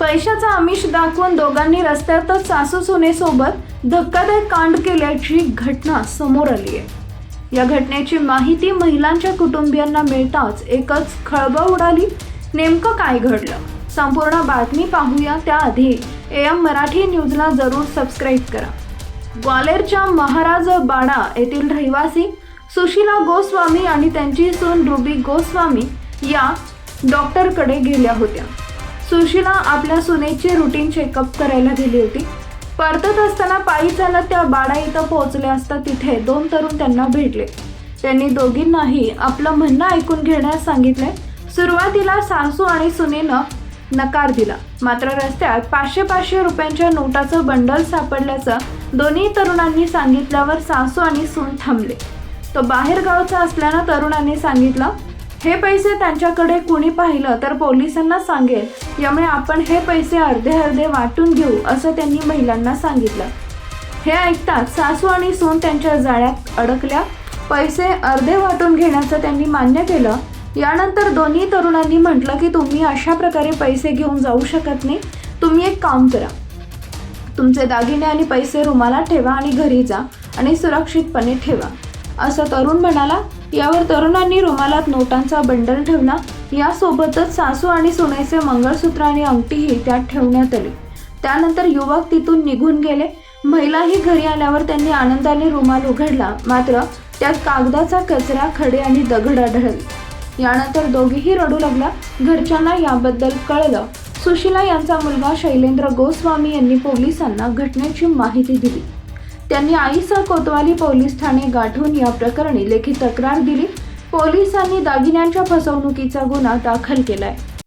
पैशाचा आमिष दाखवून दोघांनी रस्त्यातच सासू सुनेसोबत धक्कादायक कांड केल्याची घटना समोर आली आहे. या घटनेची माहिती महिलांच्या कुटुंबियांना मिळताच एकच खळबळ उडाली. नेमकं काय घडलं? संपूर्ण बातमी पाहूया त्याआधी. ए एम मराठी न्यूजला जरूर सबस्क्राईब करा. ग्वालेरच्या महाराज बाडा येथील रहिवासी सुशीला गोस्वामी आणि त्यांची सून रुबी गोस्वामी या डॉक्टरकडे गेल्या होत्या. सुशीला आपल्या सुनेचे रुटीन चेकअप करायला गेली होती. परतत असताना पायी चालत त्या बाडा इथं पोहोचल्या असता तिथे दोन तरुण त्यांना भेटले. त्यांनी दोघींनाही आपलं म्हणणं ऐकून घेण्यास सांगितले. सुरुवातीला सासू आणि सुनेनं नकार दिला. मात्र रस्त्यात पाचशे पाचशे रुपयांच्या नोटाचं बंडल सापडल्याचं दोन्ही तरुणांनी सांगितल्यावर सासू आणि सून थांबले. तो बाहेर गावचा असल्यानं तरुणांनी सांगितलं हे पैसे त्यांच्याकडे कुणी पाहिलं तर पोलिसांना सांगेल. यामुळे आपण हे पैसे अर्धे अर्धे वाटून घेऊ असं त्यांनी महिलांना सांगितलं. हे ऐकताच सासू आणि सून त्यांच्या जाळ्यात अडकल्या. पैसे अर्धे वाटून घेण्याचं त्यांनी मान्य केलं. यानंतर दोन्ही तरुणांनी म्हटलं की तुम्ही अशा प्रकारे पैसे घेऊन जाऊ शकत नाही. तुम्ही एक काम करा. तुमचे दागिने आणि पैसे रुमाला ठेवा आणि घरी जा आणि सुरक्षितपणे ठेवा. असं तरुण म्हणाला यावर तरुणांनी रुमालात नोटांचा बंडल ठेवला. यासोबतच सासू आणि सुनेचे मंगळसूत्र आणि अंगठीही त्यात ठेवण्यात आली. त्यानंतर युवक तिथून निघून गेले. महिलाही घरी आल्यावर त्यांनी आनंदाने रुमाल उघडला. मात्र त्यात कागदाचा कचरा खडे आणि दगड आढळले. यानंतर दोघेही रडू लागला. घरच्यांना याबद्दल कळलं. सुशीला यांचा मुलगा शैलेंद्र गोस्वामी यांनी पोलिसांना घटनेची माहिती दिली. त्यांनी आईसह कोतवाली पोलीस ठाणे गाठून या प्रकरणी लेखी तक्रार दिली. पोलिसांनी दागिन्यांच्या फसवणुकीचा गुन्हा दाखल केलाय.